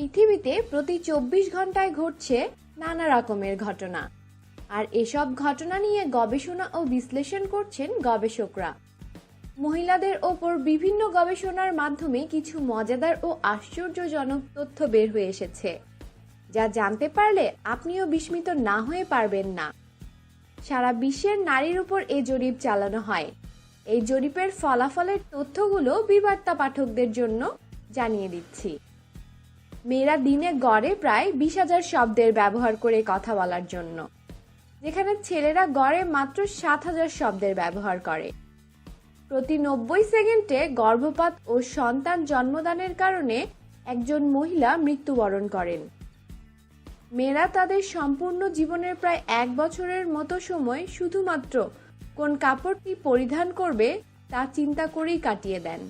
পৃথিবীতে প্রতি চব্বিশ ঘন্টায় ঘটছে নানা রকমের ঘটনা। আর এসব ঘটনা নিয়ে গবেষণা ও বিশ্লেষণ করছেন গবেষকরা। মহিলাদের ওপর বিভিন্ন গবেষণার মাধ্যমে কিছু মজাদার ও আশ্চর্যজনক তথ্য বের হয়ে এসেছে, যা জানতে পারলে আপনিও বিস্মিত না হয়ে পারবেন না। সারা বিশ্বের নারীর উপর এই জরিপ চালানো হয়। এই জরিপের ফলাফলের তথ্যগুলো বিবার্তা পাঠকদের জন্য জানিয়ে দিচ্ছি। মেয়েরা দিনে গড়ে প্রায় বিশ হাজার শব্দের ব্যবহার করে কথা বলার জন্য। যেখানে ছেলেরা গড়ে মাত্র সাত হাজার শব্দের ব্যবহার করে। প্রতি নব্বই সেকেন্ডে গর্ভপাত ও সন্তান জন্মদানের কারণে একজন মহিলা মৃত্যুবরণ করেন। মেয়েরা তাদের সম্পূর্ণ জীবনের প্রায় এক বছরের মতো সময় শুধুমাত্র কোন কাপড়টি পরিধান করবে তা চিন্তা করেই কাটিয়ে দেন।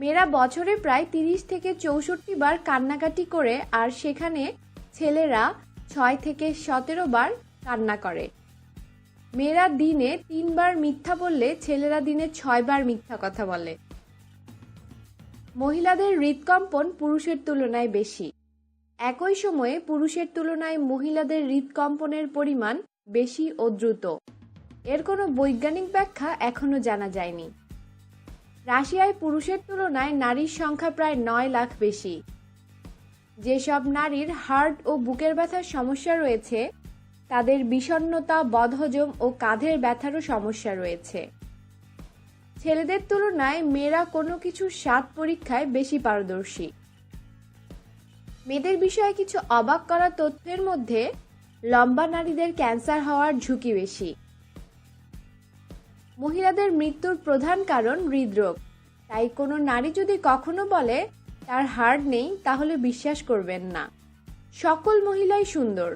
মেয়েরা বছরে প্রায় তিরিশ থেকে চৌষট্টি বার কান্নাকাটি করে আর সেখানে ছেলেরা ছয় থেকে সতেরো বার কান্না করে। মেয়েরা দিনে তিনবার মিথ্যা বললে ছেলেরা দিনে ছয়বার মিথ্যা কথা বলে। মহিলাদের হৃদকম্পন পুরুষের তুলনায় বেশি। একই সময়ে পুরুষের তুলনায় মহিলাদের হৃদকম্পনের পরিমাণ বেশি ও দ্রুত। এর কোনো বৈজ্ঞানিক ব্যাখ্যা এখনও জানা যায়নি। রাশিয়ায় পুরুষের তুলনায় নারীর সংখ্যা প্রায় নয় লাখ বেশি। যেসব নারীর হার্ট ও বুকের ব্যথার সমস্যা রয়েছে, তাদের বিষণ্ণতা, বদহজম ও কাঁধের ব্যথারও সমস্যা রয়েছে। ছেলেদের তুলনায় মেয়েরা কোনো কিছু স্বাদ পরীক্ষায় বেশি পারদর্শী। মেয়েদের বিষয়ে কিছু অবাক করা তথ্যের মধ্যে লম্বা নারীদের ক্যান্সার হওয়ার ঝুঁকি বেশি। মহিলাদের মৃত্যুর প্রধান কারণ হৃদরোগ। তাই কোনো নারী যদি কখনো বলে, তার হার্ট নেই, তাহলে বিশ্বাস করবেন না। সকল মহিলাই সুন্দর।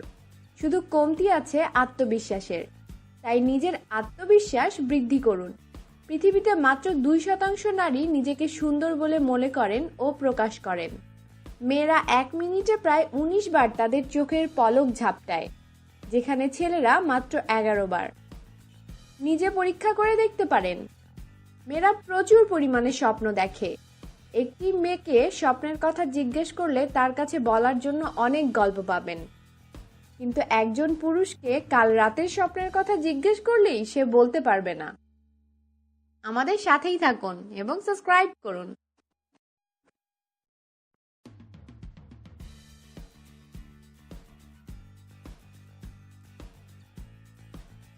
শুধু কমতি আছে আত্মবিশ্বাসের। তাই নিজের আত্মবিশ্বাস বৃদ্ধি করুন। পৃথিবীতে মাত্র দুই শতাংশ নারী নিজেকে সুন্দর বলে মনে করেন ও প্রকাশ করেন। মেয়েরা এক মিনিটে প্রায় উনিশ বার তাদের চোখের পলক ঝাপটায়, যেখানে ছেলেরা মাত্র এগারো বার। নিজে পরীক্ষা করে দেখতে পারেন। মেয়েরা প্রচুর পরিমাণে স্বপ্ন দেখে। একটি মেয়েকে স্বপ্নের কথা জিজ্ঞেস করলে তার কাছে বলার জন্য অনেক গল্প পাবেন। কিন্তু একজন পুরুষকে কাল রাতের স্বপ্নের কথা জিজ্ঞেস করলেই সে বলতে পারবে না। আমাদের সাথেই থাকুন এবং সাবস্ক্রাইব করুন।